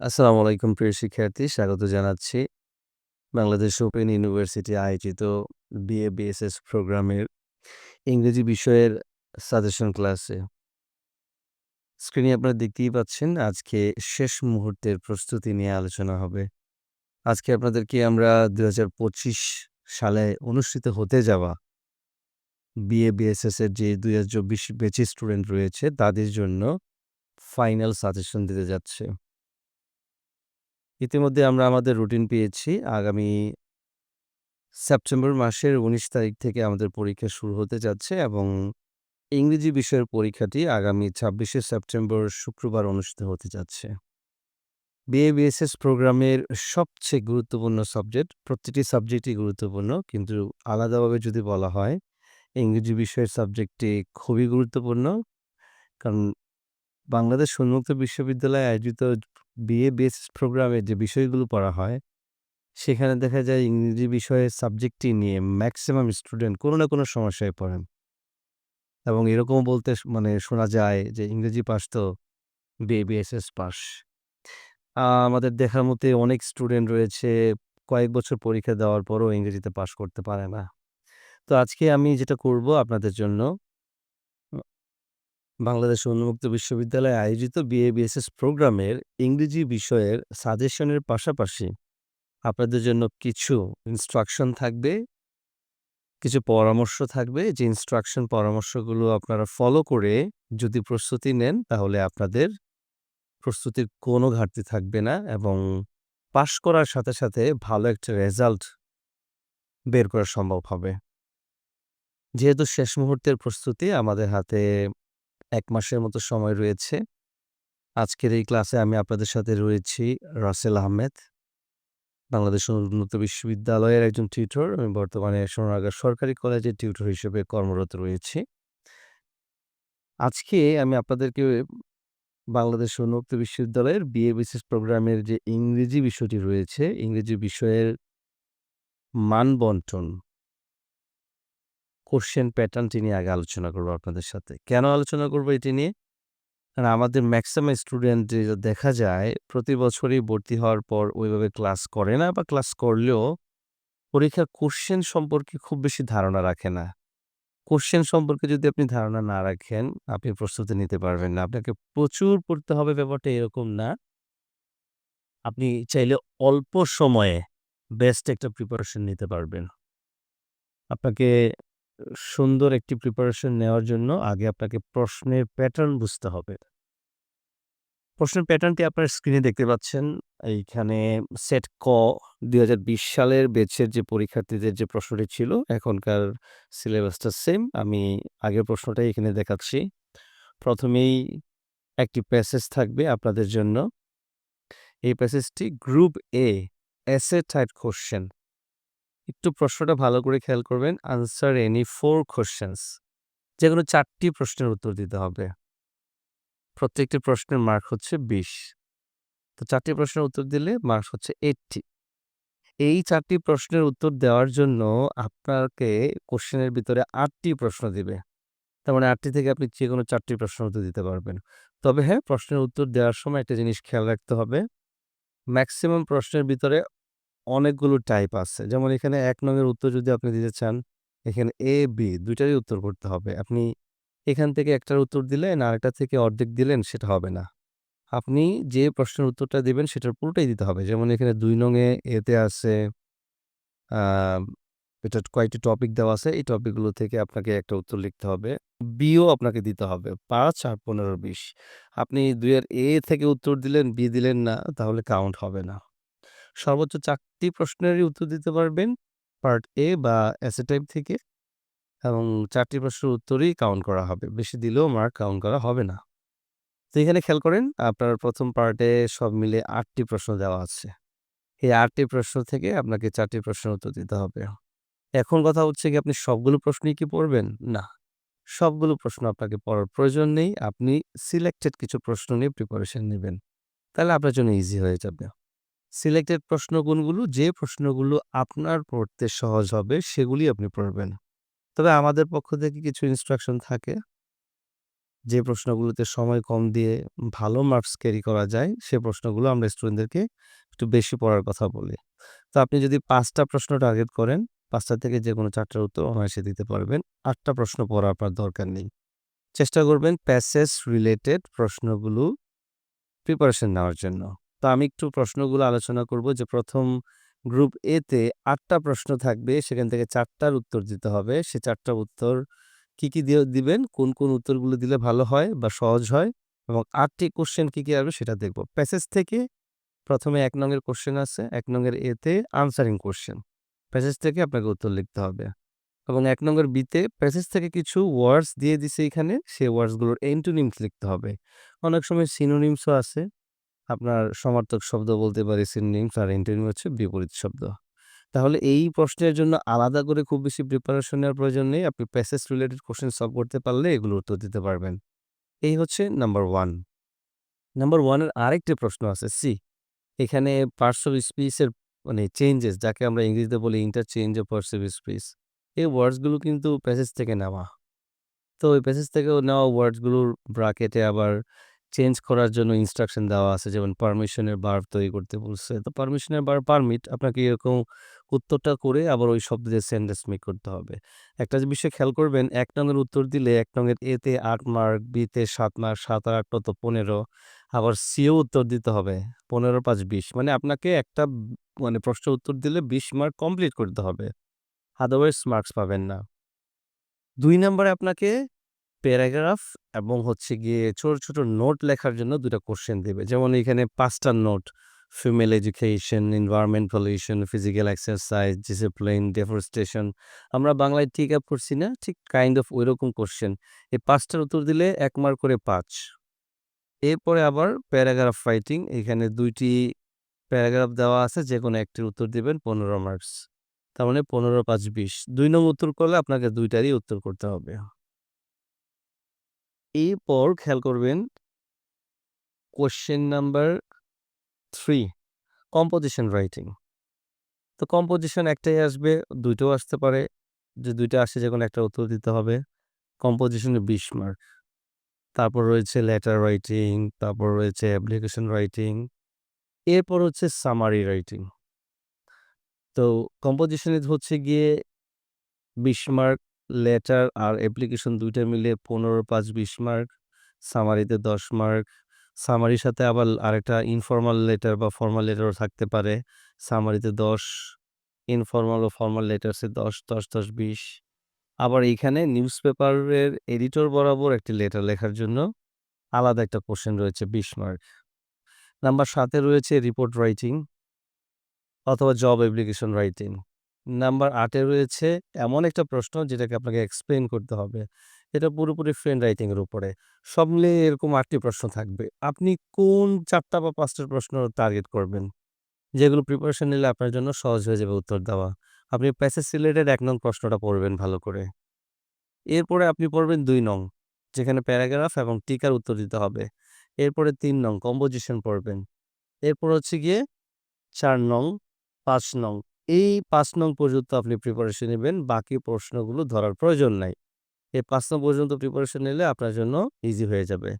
আসসালামু আলাইকুম, প্রিয় শিক্ষার্থী। স্বাগত জানাচ্ছি বাংলাদেশ ওপেন ইউনিভার্সিটি আয়োজিত বিএ বিএসএস প্রোগ্রামের ইংরেজি বিষয়ের সাজেশন ক্লাসে স্ক্রিনে আপনারা দেখতেই পাচ্ছেন, আজকে শেষ মুহূর্তের প্রস্তুতি নিয়ে আলোচনা হবে। আজকে আপনাদেরকে আমরা দু হাজার পঁচিশ সালে অনুষ্ঠিত হতে যাওয়া বিএ বিএসএস এর যে দুই হাজার চব্বিশ বেচি স্টুডেন্ট রয়েছে, তাদের জন্য ফাইনাল সাজেশন দিতে যাচ্ছে। ইতিমধ্যে আমরা আমাদের রুটিন পেয়েছি। আগামী সেপ্টেম্বর মাসের উনিশ তারিখ থেকে আমাদের পরীক্ষা শুরু হতে যাচ্ছে এবং ইংরেজি বিষয়ের পরীক্ষাটি আগামী ছাব্বিশে সেপ্টেম্বর শুক্রবার অনুষ্ঠিত হতে যাচ্ছে। বিএ বিএসএস প্রোগ্রামের সবচেয়ে গুরুত্বপূর্ণ সাবজেক্ট প্রতিটি সাবজেক্টই গুরুত্বপূর্ণ, কিন্তু আলাদাভাবে যদি বলা হয়, ইংরেজি বিষয়ের সাবজেক্টটি খুবই গুরুত্বপূর্ণ। কারণ বাংলাদেশ উন্মুক্ত বিশ্ববিদ্যালয়ে আয়োজিত বিএ বিএসএস প্রোগ্রামে যে বিষয়গুলো পড়া হয়, সেখানে দেখা যায় ইংরেজি বিষয়ের সাবজেক্টটি নিয়ে ম্যাক্সিমাম স্টুডেন্ট কোনো না কোনো সমস্যায় পড়েন। এবং এরকম বলতে মানে শোনা যায় যে ইংরেজি পাস তো বিএ বিএসএস পাস। আমাদের দেখার মতে অনেক স্টুডেন্ট রয়েছে, কয়েক বছর পরীক্ষা দেওয়ার পরও ইংরেজিতে পাস করতে পারে না। তো আজকে আমি যেটা করব আপনাদের জন্য বাংলাদেশ উন্মুক্ত বিশ্ববিদ্যালয়ে আয়োজিত বিএ বিএসএস প্রোগ্রামের ইংরেজি বিষয়ের সাজেশনের পাশাপাশি আপনাদের জন্য কিছু ইনস্ট্রাকশন থাকবে, কিছু পরামর্শ থাকবে। যে ইনস্ট্রাকশন পরামর্শগুলো আপনারা ফলো করে যদি প্রস্তুতি নেন, তাহলে আপনাদের প্রস্তুতির কোনো ঘাটতি থাকবে না এবং পাশ করার সাথে সাথে ভালো একটা রেজাল্ট বের করা সম্ভব হবে। যেহেতু শেষ মুহূর্তের প্রস্তুতি আমাদের হাতে এক মাসের মতো সময় রয়েছে। আজকের এই ক্লাসে আমি আপনাদের সাথে রয়েছি রাসেল আহমেদ। বাংলাদেশ উন্নত বিশ্ববিদ্যালয়ের একজন টিউটর আমি বর্তমানে সোনারগাঁ সরকারি কলেজের টিউটর হিসেবে কর্মরত রয়েছি। আজকে আমি আপনাদেরকে বাংলাদেশ উন্মুক্ত বিশ্ববিদ্যালয়ের বিএ বিসিএস প্রোগ্রামের যে ইংরেজি বিষয়টি রয়েছে, ইংরেজি বিষয়ের মান বন্টন কোশ্চেন প্যাটার্নটি নিয়ে আগে আলোচনা করব আপনাদের সাথে। কেন আলোচনা করব এটি নিয়ে? কারণ আমাদের ম্যাক্সিমাম স্টুডেন্ট দেখা যায়, প্রতি বছরই ভর্তি হওয়ার পর ওইভাবে ক্লাস করে না বা ক্লাস করলেও পরীক্ষার কোশ্চেন সম্পর্কে খুব বেশি ধারণা রাখে না। কোশ্চেন সম্পর্কে যদি আপনি ধারণা না রাখেন, আপনি প্রস্তুতি নিতে পারবেন না। আপনাকে প্রচুর পড়তে হবে, ব্যাপারটা এরকম না। আপনি চাইলে অল্প সময়ে বেস্ট একটা প্রিপারেশন নিতে পারবেন। আপনাকে সুন্দর একটি প্রিপারেশন নেওয়ার জন্য আগে আপনাকে প্রশ্নের প্যাটার্ন বুঝতে হবে। প্রশ্নের প্যাটার্নটি আপনার স্ক্রিনে দেখতে পাচ্ছেন। এইখানে সেট ক, দুই হাজার বিশ সালের বেচের যে পরীক্ষার্থীদের যে প্রশ্নটি ছিল, এখনকার সিলেবাসটা সেম আমি আগের প্রশ্নটাই এখানে দেখাচ্ছি। প্রথমেই একটি প্যাসেজ থাকবে আপনাদের জন্য। এই প্যাসেজটি গ্রুপ এ এসে টাইপ কোশ্চেন একটু প্রশ্নটা ভালো করে খেয়াল করবেন। আনসার এনি ফোর কোশ্চেন্স যে কোনো চারটি প্রশ্নের উত্তর দিতে হবে। প্রত্যেকটি প্রশ্নের মার্ক হচ্ছে বিশ। তো চারটি প্রশ্নের উত্তর দিলে মার্ক হচ্ছে এইটটি এই চারটি প্রশ্নের উত্তর দেওয়ার জন্য আপনাকে কোশ্চেনের ভিতরে আটটি প্রশ্ন দিবে। তার মানে আটটি থেকে আপনি যে কোনো চারটি প্রশ্ন উত্তর দিতে পারবেন। তবে হ্যাঁ প্রশ্নের উত্তর দেওয়ার সময় একটা জিনিস খেয়াল রাখতে হবে। ম্যাক্সিমাম প্রশ্নের ভিতরে অনেকগুলো টাইপ আছে। যেমন এখানে এক নঙের উত্তর যদি আপনি দিতে চান, এখানে এ বি দুইটারই উত্তর করতে হবে। আপনি এখান থেকে একটার উত্তর দিলেন আরেকটা থেকে অর্ধেক দিলেন, সেটা হবে না। আপনি যে প্রশ্নের উত্তরটা দিবেন, সেটার পুরোটাই দিতে হবে। যেমন এখানে দুই নঙে এতে আছে এটা কয়েকটি টপিক দেওয়া আছে। এই টপিকগুলো থেকে আপনাকে একটা উত্তর লিখতে হবে। বিও আপনাকে দিতে হবে পাঁচ আর পনেরো বিশ। আপনি দুইয়ের এ থেকে উত্তর দিলেন বি দিলেন না, তাহলে কাউন্ট হবে না। সর্বোচ্চ চারটি প্রশ্নেরই উত্তর দিতে পারবেন পার্ট এ বা এসে টাইপ থেকে। এবং চারটি প্রশ্নের উত্তরই কাউন্ট করা হবে। বেশি দিলেও মার্ক কাউন্ট করা হবে না। তো এখানে খেয়াল করেন, আপনার প্রথম পার্টে সব মিলে আটটি প্রশ্ন দেওয়া আছে। এই আটটি প্রশ্ন থেকে আপনাকে চারটি প্রশ্নের উত্তর দিতে হবে। এখন কথা হচ্ছে কি, আপনি সবগুলো প্রশ্নই কি পড়বেন? না। সবগুলো প্রশ্ন আপনাকে পড়ার প্রয়োজন নেই। আপনি সিলেক্টেড কিছু প্রশ্ন নিয়ে প্রিপারেশন নেবেন। তাহলে আপনার জন্য ইজি হয়ে যাবে। সিলেক্টেড প্রশ্ন যে প্রশ্নগুলো আপনার পড়তে সহজ হবে সেগুলি আপনি পড়বেন তবে আমাদের পক্ষ থেকে কিছু ইনস্ট্রাকশন থাকে যে প্রশ্নগুলোতে সময় কম দিয়ে ভালো মার্কস ক্যারি করা যায়, সে প্রশ্নগুলো আমরা স্টুডেন্টদেরকে একটু বেশি পড়ার কথা বলি। তো আপনি যদি পাঁচটা প্রশ্ন টার্গেট করেন, পাঁচটা থেকে যেকোনো ৪ টার উত্তর অনায়াসে দিতে পারবেন। আটটা প্রশ্ন পড়ার আপনার দরকার নেই। চেষ্টা করবেন প্যাসেজ রিলেটেড প্রশ্নগুলো প্রিপারেশন নেওয়ার জন্য। তো আমি একটু প্রশ্নগুলো আলোচনা করব যে প্রথম গ্রুপ এ তে ৮ টা প্রশ্ন থাকবে, সেখান থেকে চারটার উত্তর দিতে হবে। সে ৪ টার উত্তর কি, কি দিয়ে দিবেন, কোন, কোন উত্তরগুলো দিলে ভালো হয় বা সহজ হয় এবং ৮ টি কোয়েশ্চেন কি, কি আসবে সেটা দেখব। প্যাসেজ থেকে ১ম এ ১ কোশ্চেন আছে। ১ নং এর এ তে আনসারিং কোয়েশ্চেন। প্যাসেজ থেকে আপনাকে উত্তর লিখতে হবে এবং এক নং এর বি প্যাসেজ থেকে কিছু ওয়ার্ডস দিয়ে দিছে এখানে, সেই ওয়ার্ডসগুলোর এন্টোনিমস লিখতে হবে। অনেক সময় সিনোনিমসও আছে। আপনার সমার্থক শব্দ বলতে পারি সিনোনিমস আর এন্টোনিম হচ্ছে বিপরীত শব্দ। তাহলে এই প্রশ্নের জন্য আলাদা করে খুব বেশি প্রিপারেশন নেওয়ার প্রয়োজন নেই। আপনি প্যাসেজ রিলেটেড কোশ্চেন সলভ করতে পারলে এগুলো উত্তর দিতে পারবেন। এই হচ্ছে নাম্বার ওয়ান নাম্বার ওয়ানের আরেকটি প্রশ্ন আছে সি। এখানে পার্টস অফ স্পিচ এর মানে চেঞ্জেস যাকে আমরা ইংরেজিতে বলি interchange of parts of speech. এই ওয়ার্ডসগুলো কিন্তু প্যাসেজ থেকে নেওয়া। তো ওই প্যাসেজ থেকে নেওয়া ওয়ার্ডসগুলোর ব্র্যাকেটে আবার চেঞ্জ করার জন্য ইনস্ট্রাকশন দেওয়া আছে। যেমন পারমিশন এর ভার্ব তৈরি করতে বলছে। তো পারমিশনের বার পারমিট আপনাকে এরকম উত্তরটা করে আবার ওই শব্দ দিয়ে সেন্টেন্স মেক করতে হবে। একটা যে বিষয় খেয়াল করবেন ১ নং এর উত্তর দিলে ১ নং এর এ তে ৮ মার্ক, বি তে ৭ মার্ক, সাত আর ৮ কত ১৫ আবার সিও উত্তর দিতে হবে। ১৫ ৫ ২০ মানে আপনাকে একটা মানে প্রশ্নের উত্তর দিলে ২০ মার্ক কমপ্লিট করতে হবে। আদারওয়াইজ মার্কস পাবেন না। দুই নম্বরে আপনাকে প্যারাগ্রাফ এবং হচ্ছে গিয়ে ছোট, ছোট নোট লেখার জন্য দুটা কোশ্চেন দেবে যেমন এখানে ৫ টা note female education, environment pollution, physical exercise, discipline, deforestation আমরা বাংলায় টিক আপ করছি না? ঠিক কাইন্ড অফ ঐরকম কোশ্চেন এই পাঁচটার উত্তর দিলে ১ মার্ক করে পাঁচ এরপরে আবার প্যারাগ্রাফ রাইটিং এখানে দুইটি প্যারাগ্রাফ দেওয়া আছে যেকোনো একটির উত্তর দিবেন ১৫ মার্কস। তার মানে ১৫ ৫ ২০ ২ নং উত্তর করলে আপনাকে দুইটারই উত্তর করতে হবে। এরপর খেয়াল করবেন question number three composition writing. তো কম্পোজিশন একটাই আসবে, ২ টাও আসতে পারে। যে ২ টা আসে যেকোনো একটা উত্তর দিতে হবে। কম্পোজিশনে ২০ মার্ক। তারপর রয়েছে লেটার রাইটিং, তারপর রয়েছে অ্যাপ্লিকেশন রাইটিং। এরপর হচ্ছে সামারি রাইটিং। তো কম্পোজিশনে হচ্ছে গিয়ে ২০ মার্ক, লেটার আর অ্যাপ্লিকেশন ২ টা মিলে ১৫ ৫ ২০ মার্ক, সামারিতে ১০ মার্ক। সামারির সাথে আবার আরেকটা ইনফরমাল লেটার বা ফর্মাল লেটারও থাকতে পারে। সামারিতে ১০, ইনফরমাল ও ফর্মাল লেটারসে দশ দশ দশ বিশ আবার এইখানে নিউজপেপারের এডিটর বরাবর একটি লেটার লেখার জন্য আলাদা একটা কোশ্চেন রয়েছে ২০ মার্ক। নাম্বার ৭ এ রয়েছে রিপোর্ট রাইটিং অথবা জব অ্যাপ্লিকেশন রাইটিং। নাম্বার আটে রয়েছে এমন একটা প্রশ্ন যেটাকে আপনাকে এক্সপ্লেন করতে হবে। এটা পুরোপুরি ফ্রেন্ড রাইটিং এর উপরে। সব মিলিয়ে এরকম আটটি প্রশ্ন থাকবে। আপনি কোন ৪ টা বা ৫ টা প্রশ্ন টার্গেট করবেন? যেগুলো প্রিপারেশন নিলে আপনার জন্য সহজ হয়ে যাবে উত্তর দেওয়া। আপনি প্যাসেজ রিলেটেড এক নং প্রশ্নটা পড়বেন ভালো করে। এরপরে আপনি পড়বেন দুই নং যেখানে প্যারাগ্রাফ এবং টিকার উত্তর দিতে হবে। এরপরে তিন নং কম্পোজিশন পড়বেন। এরপর হচ্ছে গিয়ে চার নং, পাঁচ নং। এই পাঁচ নং পর্যন্ত আপনি প্রিপারেশন নেবেন বাকি প্রশ্নগুলো ধরার প্রয়োজন নাই। এই পাঁচ নং পর্যন্ত প্রিপারেশন নিলে আপনার জন্য ইজি হয়ে যাবে।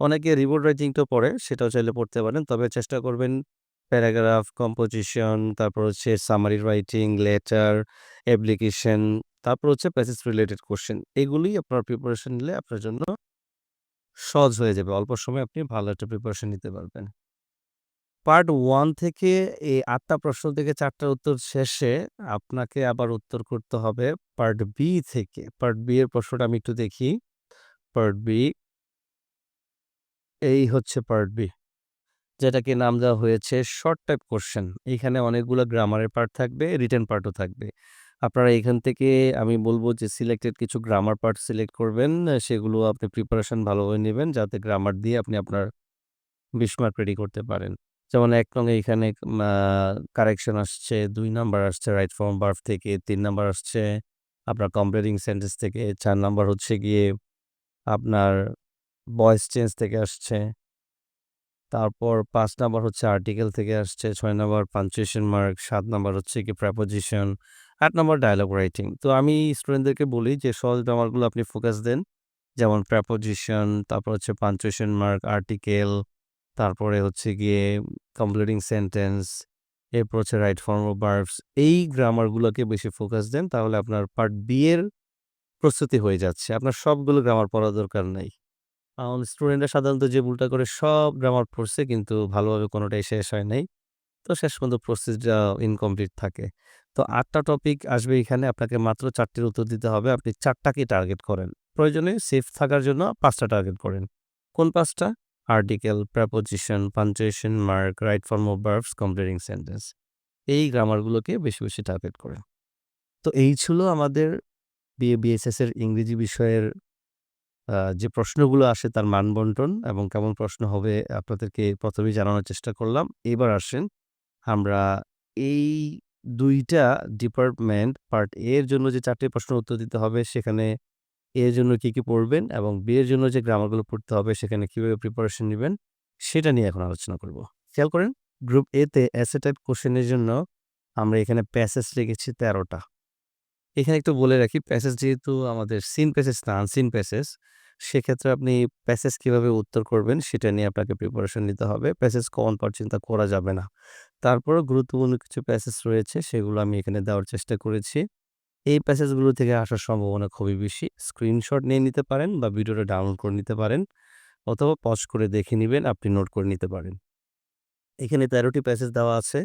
অনেকে রিপোর্ট রাইটিংটাও পড়ে, সেটাও চাইলে পড়তে পারেন। তবে চেষ্টা করবেন প্যারাগ্রাফ, কম্পোজিশন, তারপর হচ্ছে সামারি রাইটিং, লেটার, অ্যাপ্লিকেশন, তারপর হচ্ছে প্যাসেজ রিলেটেড কোশ্চেন এগুলোই আপনার প্রিপারেশন নিলে আপনার জন্য সহজ হয়ে যাবে। অল্প সময় আপনি ভালো একটা প্রিপারেশন নিতে পারবেন। পার্ট ওয়ান থেকে এই ৮ টা প্রশ্ন থেকে ৪ টার উত্তর শেষে আপনাকে আবার উত্তর করতে হবে পার্ট বি থেকে। পার্ট বি এর প্রশ্নটা আমি একটু দেখি। পার্ট বি এই হচ্ছে পার্ট বি। যেটাকে নাম দেওয়া হয়েছে শর্ট টাইপ কোশ্চেন এখানে অনেকগুলো গ্রামারের পার্ট থাকবে, রিটেন পার্টও থাকবে। আপনারা এখান থেকে আমি বলব যে সিলেক্টেড কিছু গ্রামার পার্ট সিলেক্ট করবেন। সেগুলো আপনি প্রিপারেশন ভালোভাবে নেবেন যাতে গ্রামার দিয়ে আপনি আপনার ২০ মার্ক রেডি করতে পারেন। যেমন ১ নং এখানে কারেকশন আসছে, দুই নাম্বার আসছে রাইট ফর্ম ভার্ব থেকে, তিন নাম্বার আসছে আপনার কমপ্লিটিং সেন্টেন্স থেকে, চার নাম্বার হচ্ছে গিয়ে আপনার ভয়েস চেঞ্জ থেকে আসছে। তারপর পাঁচ নাম্বার হচ্ছে আর্টিকেল থেকে আসছে, ছয় নাম্বার পাংচুয়েশন মার্ক, সাত নাম্বার হচ্ছে কি প্রিপোজিশন, ৮ নাম্বার ডায়লগ রাইটিং। তো আমি স্টুডেন্টদেরকে বলি যে সহজ গ্রামারগুলো আপনি ফোকাস দেন। যেমন প্রেপোজিশন, তারপর হচ্ছে পাংচুয়েশন মার্ক, আর্টিকেল, তারপরে হচ্ছে গিয়ে কমপ্লিটিং সেন্টেন্স, এরপর হচ্ছে রাইট ফর্ম অফ ভার্বস। এই গ্রামারগুলোকে বেশি ফোকাস দেন তাহলে আপনার পার্ট বি এর প্রস্তুতি হয়ে যাচ্ছে। আপনার সবগুলো গ্রামার পড়ার দরকার নাই। কারণ স্টুডেন্টরা সাধারণত যে ভুলটা করে সব গ্রামার পড়ছে কিন্তু ভালোভাবে কোনোটাই শেষ হয় নাই। তো শেষ পর্যন্ত প্রসেসটা ইনকমপ্লিট থাকে। তো আটটা টপিক আসবে এখানে আপনাকে মাত্র ৪ টির উত্তর দিতে হবে। আপনি ৪ টাকেই টার্গেট করেন। প্রয়োজনে সেফ থাকার জন্য পাঁচটা টার্গেট করেন। কোন ৫ টা? Article, preposition, punctuation mark, right form of verbs, completing sentence. এই গ্রামারগুলোকে বেশি, বেশি টার্গেট করে তো এই ছিল আমাদের বিএ, বিএসএস এর ইংরেজি বিষয়ের যে প্রশ্নগুলো আসে তার মান-বন্টন এবং কেমন প্রশ্ন হবে আপনাদেরকে প্রথমেই জানানোর চেষ্টা করলাম। এবার আসেন আমরা এই দুইটা ডিপার্টমেন্ট পার্ট এর জন্য যে ৪ প্রশ্ন উত্তর দিতে হবে সেখানে এর জন্য কি, কি পড়বেন এবং বি এর জন্য যে গ্রামারগুলো পড়তে হবে সেখানে কীভাবে প্রিপারেশন নেবেন সেটা নিয়ে এখন আলোচনা করব। খেয়াল করেন গ্রুপ এ তে এসএ টাইপ কোয়েশ্চেনের জন্য আমরা এখানে প্যাসেজ রেখেছি ১৩ টা। এখানে একটু বলে রাখি প্যাসেজ যেহেতু আমাদের সিন প্যাসেজ না আনসিন প্যাসেজ সেক্ষেত্রে আপনি প্যাসেজ কীভাবে উত্তর করবেন সেটা নিয়ে আপনাকে প্রিপারেশন নিতে হবে। প্যাসেজ কমন পাওয়ার চিন্তা করা যাবে না। তারপরও গুরুত্বপূর্ণ কিছু প্যাসেজ রয়েছে সেগুলো আমি এখানে দেওয়ার চেষ্টা করেছি। এই প্যাসেজগুলো থেকে আসার সম্ভাবনা খুবই বেশি। স্ক্রিনশট নিয়ে নিতে পারেন বা ভিডিওটা ডাউনলোড করে নিতে পারেন অথবা পজ করে দেখে নিবেন, আপনি নোট করে নিতে পারেন। এখানে তেরোটি প্যাসেজ দেওয়া আছে।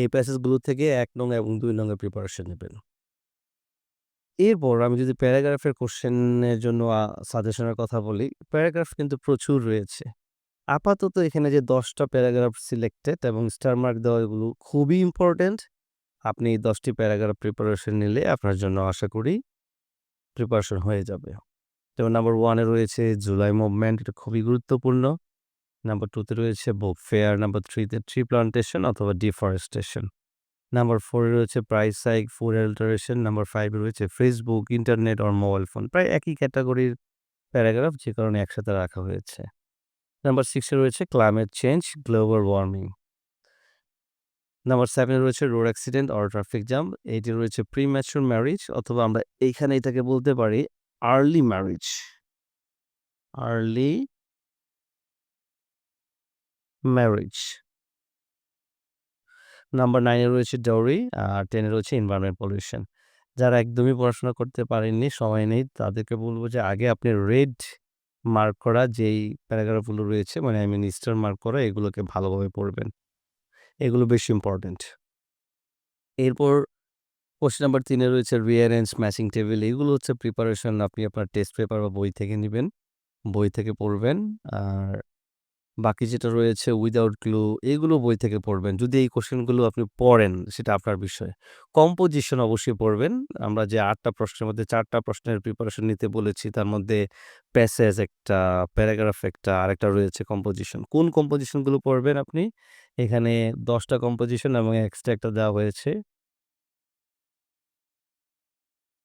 এই প্যাসেজগুলো থেকে এক নং এবং দুই নং এর প্রিপারেশন নেবেন এরপর আমি যদি প্যারাগ্রাফের কোশ্চেনের জন্য সাজেশনের কথা বলি, প্যারাগ্রাফ কিন্তু প্রচুর রয়েছে। আপাতত এখানে যে দশটা প্যারাগ্রাফ সিলেক্টেড এবং স্টার মার্ক দেওয়া এগুলো খুবই ইম্পোর্টেন্ট। আপনি ১০ টি প্যারাগ্রাফ প্রিপারেশন নিলে আপনার জন্য আশা করি প্রিপারেশন হয়ে যাবে। যেমন নাম্বার ওয়ানে রয়েছে জুলাই মুভমেন্ট এটা খুবই গুরুত্বপূর্ণ। নাম্বার টুতে রয়েছে বুক ফেয়ার, নাম্বার 3 তে ট্রি প্লান্টেশন অথবা ডিফরেস্টেশন। নাম্বার ফোরে রয়েছে price hike food alteration, number ফাইভে রয়েছে Facebook, internet or mobile phone. প্রায় একই ক্যাটাগরির প্যারাগ্রাফ যে কারণে একসাথে রাখা হয়েছে। নাম্বার সিক্সে রয়েছে climate change, global warming. Number 7 এ রয়েছে road accident or traffic jam. 8 এ রয়েছে প্রিম্যাচুর ম্যারেজ অথবা আমরা এইখানে এটাকে বলতে পারি early marriage. Early marriage. Number নাইনে রয়েছে ডাউরি আর টেনে রয়েছে এনভায়রনমেন্ট পলিউশন। যারা একদমই পড়াশোনা করতে পারেননি, সময় নেই তাদেরকে বলব যে আগে আপনি রেড মার্ক করা যেই প্যারাগ্রাফগুলো রয়েছে মানে আই মিন স্টার মার্ক করা এগুলোকে ভালোভাবে পড়বেন। এগুলো বেশি ইম্পোর্টেন্ট। এরপর কোয়েশ্চেন নাম্বার তিনে রয়েছে রিঅ্যারেঞ্জ, ম্যাচিং টেবিল এগুলো হচ্ছে প্রিপারেশন আপনি আপনার টেস্ট পেপার বা বই থেকে নেবেন বই থেকে পড়বেন। আর বাকি যেটা রয়েছে উইদাউট ক্লু এগুলো বই থেকে পড়বেন। যদি এই কোশ্চেনগুলো আপনি পড়েন সেটা আপনার বিষয়। কম্পোজিশন অবশ্যই পড়বেন। আমরা যে আটটা প্রশ্নের মধ্যে চারটা প্রশ্নের প্রিপারেশন নিতে বলেছি তার মধ্যে প্যাসেজ একটা, প্যারাগ্রাফ একটা, আরেকটা রয়েছে কম্পোজিশন। কোন কম্পোজিশনগুলো পড়বেন আপনি? এখানে দশটা কম্পোজিশন এবং এক্সট্রা একটা দেওয়া হয়েছে।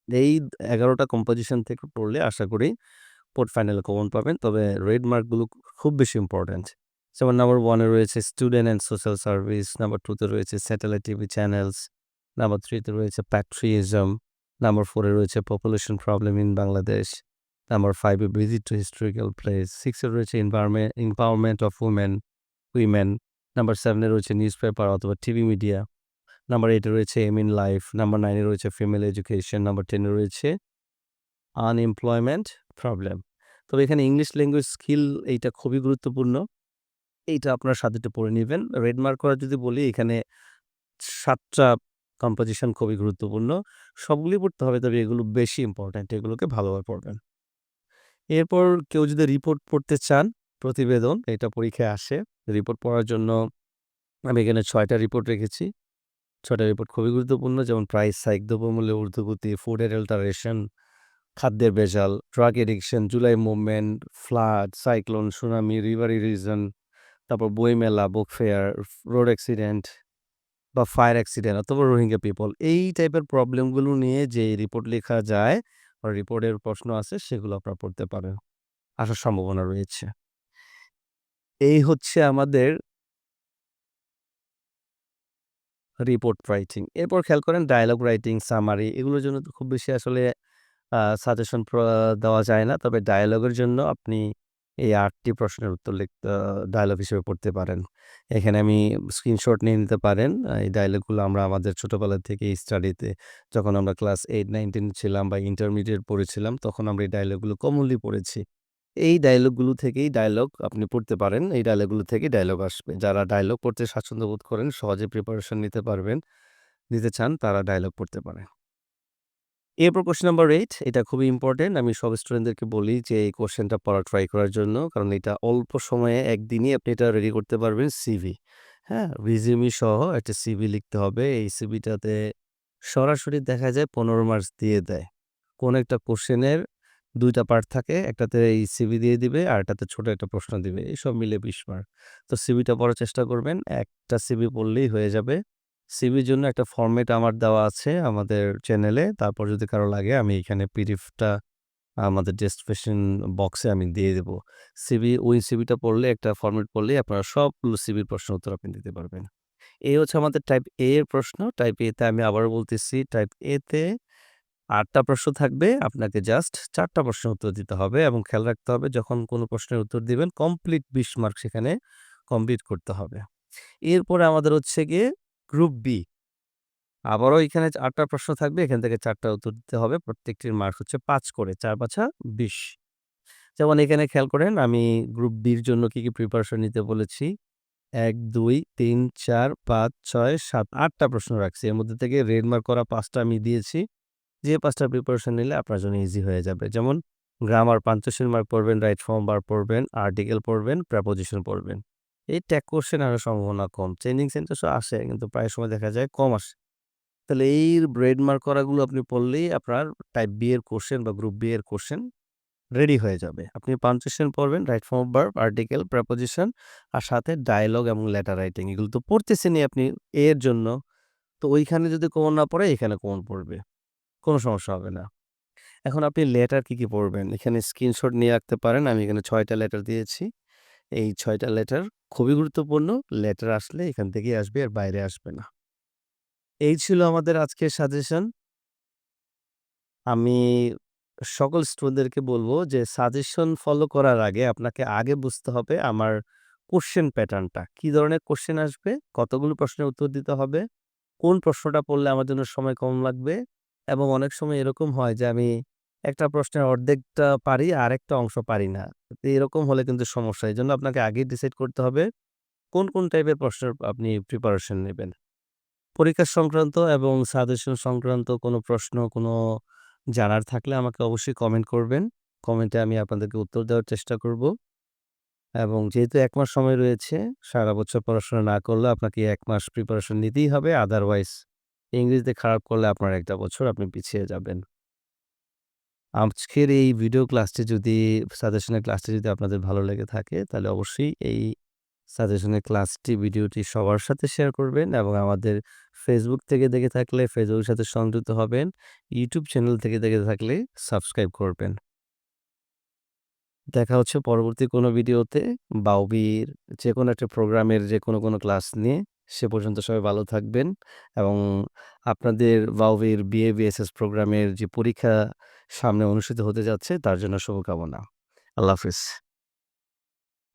এই এগারোটা কম্পোজিশন থেকে পড়লে আশা করি পোর্ট ফাইনালে কমন পাবেন। তবে রেড মার্কগুলো খুব বেশি ইম্পোর্টেন্ট। যেমন নাম্বার ওয়ানে রয়েছে student and social service, number টুতে রয়েছে স্যাটেলাইট টিভি চ্যানেলস, নাম্বার থ্রিতে রয়েছে প্যাট্রিয়টিজম, নাম্বার ফোরে রয়েছে population problem in Bangladesh, number 5 এ ভিজিট টু হিস্টোরিক্যাল প্লেস, সিক্সে রয়েছে environment empowerment of women women, number সেভেনে রয়েছে নিউজ পেপার অথবা টিভি মিডিয়া, নাম্বার এইটে রয়েছে এম ইন লাইফ, নাম্বার নাইনে রয়েছে ফিমেল এডুকেশন, নাম্বার টেনে রয়েছে আনএমপ্লয়মেন্ট প্রবলেম। তবে এখানে ইংলিশ ল্যাঙ্গুয়েজ স্কিল এইটা খুবই গুরুত্বপূর্ণ। এইটা আপনার সাথে পড়ে নিবেন। রেড মার্ক করা যদি বলি এখানে ৭ টা কম্পোজিশন খুবই গুরুত্বপূর্ণ। সবগুলোই পড়তে হবে তবে এগুলো বেশি ইম্পোর্টেন্ট এগুলোকে ভালোভাবে পড়বেন। এরপর কেউ যদি রিপোর্ট পড়তে চান, প্রতিবেদন এটা পরীক্ষায় আসে। রিপোর্ট পড়ার জন্য আমি এখানে ছয়টা রিপোর্ট রেখেছি। ৬ টা রিপোর্ট খুবই গুরুত্বপূর্ণ যেমন প্রাইস হাইক, দ্রব্যমূল্যের ঊর্ধ্বগতি, ফুডের অল্টারেশন, খাদ্যের ভেজাল, drug addiction, July movement, flood, cyclone, tsunami, river erosion, তারপর বইমেলা, বুক ফেয়ার, রোড অ্যাক্সিডেন্ট বা ফায়ার অ্যাক্সিডেন্ট অথবা রোহিঙ্গা পিপল এই টাইপের প্রবলেমগুলো নিয়ে যে রিপোর্ট লেখা যায় বা রিপোর্টের প্রশ্ন আছে সেগুলো আপনারা পড়তে পারেন। আসার সম্ভাবনা রয়েছে। এই হচ্ছে আমাদের রিপোর্ট রাইটিং। এরপর খেয়াল করেন ডায়লগ রাইটিং, সামারি এগুলোর জন্য তো খুব বেশি আসলে সাজেশন দেওয়া যায় না। তবে ডায়লগের জন্য আপনি এই আটটি প্রশ্নের উত্তর লিখ আ ডায়ালগ হিসেবে পড়তে পারেন। এখানে আমি স্ক্রিনশট নিয়ে নিতে পারেন। এই ডায়ালগগুলো আমরা আমাদের ছোটোবেলা থেকে স্টাডিতে যখন আমরা ক্লাস 8, 9, 10 ছিলাম বা ইন্টারমিডিয়েট পড়েছিলাম তখন আমরা এই ডায়ালগগুলো কমনলি পড়েছি। এই ডায়ালগগুলো থেকেই ডায়লগ আপনি পড়তে পারেন। এই ডায়ালগগুলো থেকেই ডায়লগ আসবে। যারা ডায়লগ পড়তে স্বাচ্ছন্দ্য বোধ করেন, সহজে প্রিপারেশন নিতে পারবেন, নিতে চান তারা ডায়লগ পড়তে পারেন। এরপর কোশ্চেন নাম্বার এইট এটা খুবই ইম্পোর্টেন্ট। আমি সব স্টুডেন্টদেরকে বলি যে এই কোশ্চেনটা পড়া ট্রাই করার জন্য। কারণ এটা অল্প সময়ে একদিনই আপনি এটা রেডি করতে পারবেন সিভি। হ্যাঁ? রিজিউমি সহ একটা সিভি লিখতে হবে। এই সিভিটাতে সরাসরি দেখা যায় ১৫ মার্কস দিয়ে দেয়। কোন একটা কোয়েশ্চেনের ২ টা পার্ট থাকে। একটাতে এই সিভি দিয়ে দিবে, আর একটাতে ছোট একটা প্রশ্ন দিবে। এই সব মিলে ২০ মার্ক। তো সিভিটা পড়ার চেষ্টা করবেন। একটা সিভি পড়লেই হয়ে যাবে। সিভির জন্য একটা ফরমেট আমার দেওয়া আছে আমাদের চ্যানেলে। তারপর যদি কারও লাগে আমি এখানে পিডিএফটা আমাদের ডেসক্রিপশন বক্সে আমি দিয়ে দেবো সিভি ওই সিভিটা পড়লে একটা ফরমেট পড়লেই আপনারা সবগুলো সিভির প্রশ্ন উত্তর আপনি দিতে পারবেন। এই হচ্ছে আমাদের টাইপ এ এর প্রশ্ন। টাইপ এতে আমি আবার বলতেছি টাইপ এ তে ৮ টা প্রশ্ন থাকবে। আপনাকে জাস্ট চারটা প্রশ্নের উত্তর দিতে হবে এবং খেয়াল রাখতে হবে যখন কোনো প্রশ্নের উত্তর দিবেন কমপ্লিট ২০ মার্ক সেখানে কমপ্লিট করতে হবে। এরপরে আমাদের হচ্ছে গিয়ে গ্রুপ বি। আবারও এখানে আটটা প্রশ্ন থাকবে। এখান থেকে চারটা উত্তর দিতে হবে। প্রত্যেকটির মার্ক হচ্ছে পাঁচ করে। ৪ ৫ ২০ যেমন এখানে খেয়াল করেন আমি গ্রুপ বির জন্য কি, কি প্রিপারেশন নিতে বলেছি। এক দুই তিন চার পাঁচ ছয় সাত আটটা প্রশ্ন রাখছি। এর মধ্যে থেকে রেড মার্ক করা পাঁচটা আমি দিয়েছি। যে পাঁচটা প্রিপারেশন নিলে আপনার জন্য ইজি হয়ে যাবে। যেমন গ্রামার পাঞ্চুয়েশন মার্ক পড়বেন, রাইট ফর্ম ভার্ব পড়বেন, আর্টিকেল পড়বেন, প্রিপোজিশন পড়বেন। এই ট্যাগ কোশ্চেন আরও সম্ভাবনা কম। চেঞ্জিং সেন্টেন্সও আসে কিন্তু প্রায় সময় দেখা যায় কম আসে। তাহলে এই ব্রেড মার্ক করাগুলো আপনি পড়লেই আপনার টাইপ বি এর কোয়েশ্চেন বা গ্রুপ বি এর কোয়েশ্চেন রেডি হয়ে যাবে। আপনি পাঞ্চুয়েশন পড়বেন, right form verb, article, preposition আর সাথে ডায়লগ এবং লেটার রাইটিং এগুলো তো পড়তেছেনই আপনি এর জন্য। তো ওইখানে যদি কমন না পড়ে এখানে কমন পড়বে। কোনো সমস্যা হবে না। এখন আপনি লেটার কি, কি পড়বেন? এখানে স্ক্রিনশট নিয়ে রাখতে পারেন। আমি এখানে ছয়টা লেটার দিয়েছি। এই ছয়টা লেটার খুবই গুরুত্বপূর্ণ। লেটার আসলে এখান থেকেই আসবে আর বাইরে আসবে না। এই ছিল আমাদের আজকের সাজেশন। আমি সকল স্টুডেন্টদেরকে বলব যে সাজেশন ফলো করার আগে আপনাকে আগে বুঝতে হবে আমার কোয়েশ্চেন প্যাটার্নটা। কি ধরনের কোশ্চেন আসবে, কতগুলো প্রশ্নের উত্তর দিতে হবে, কোন প্রশ্নটা পড়লে আমার জন্য সময় কম লাগবে এবং অনেক সময় এরকম হয় যে আমি একটা প্রশ্নের অর্ধেকটা পারি আর একটা অংশ পারি না। তো এরকম হলে কিন্তু সমস্যা। এই জন্য আপনাকে আগেই ডিসাইড করতে হবে কোন, কোন টাইপের প্রশ্নের আপনি প্রিপারেশন নেবেন। পরীক্ষা সংক্রান্ত এবং সাজেশন সংক্রান্ত কোনো প্রশ্ন, কোনো জানার থাকলে আমাকে অবশ্যই কমেন্ট করবেন। কমেন্টে আমি আপনাদেরকে উত্তর দেওয়ার চেষ্টা করব। এবং যেহেতু এক মাস সময় রয়েছে, সারা বছর পড়াশোনা না করলে আপনাকে এক মাস প্রিপারেশন নিতেই হবে। আদারওয়াইজ ইংরেজিতে খারাপ করলে আপনার একটা বছর আপনি পিছিয়ে যাবেন। আজকের এই ভিডিও ক্লাসটি যদি সাজেশনের ক্লাসটি যদি আপনাদের ভালো লেগে থাকে, তাহলে অবশ্যই এই সাজেশনের ক্লাসটি ভিডিওটি সবার সাথে শেয়ার করবেন এবং আমাদের ফেসবুক থেকে দেখে থাকলে ফেসবুকের সাথে সংযুক্ত হবেন। ইউটিউব চ্যানেল থেকে দেখে থাকলে সাবস্ক্রাইব করবেন। দেখা হচ্ছে পরবর্তী কোনো ভিডিওতে বাউবির যে কোনো একটা প্রোগ্রামের যে কোনো কোনো ক্লাস নিয়ে। সে পর্যন্ত সবাই ভালো থাকবেন এবং আপনাদের বাউবির বিএ, বিএসএস প্রোগ্রামের যে পরীক্ষা সামনে অনুষ্ঠিত হতে যাচ্ছে তার জন্য শুভকামনা। আল্লাহ হাফেজ।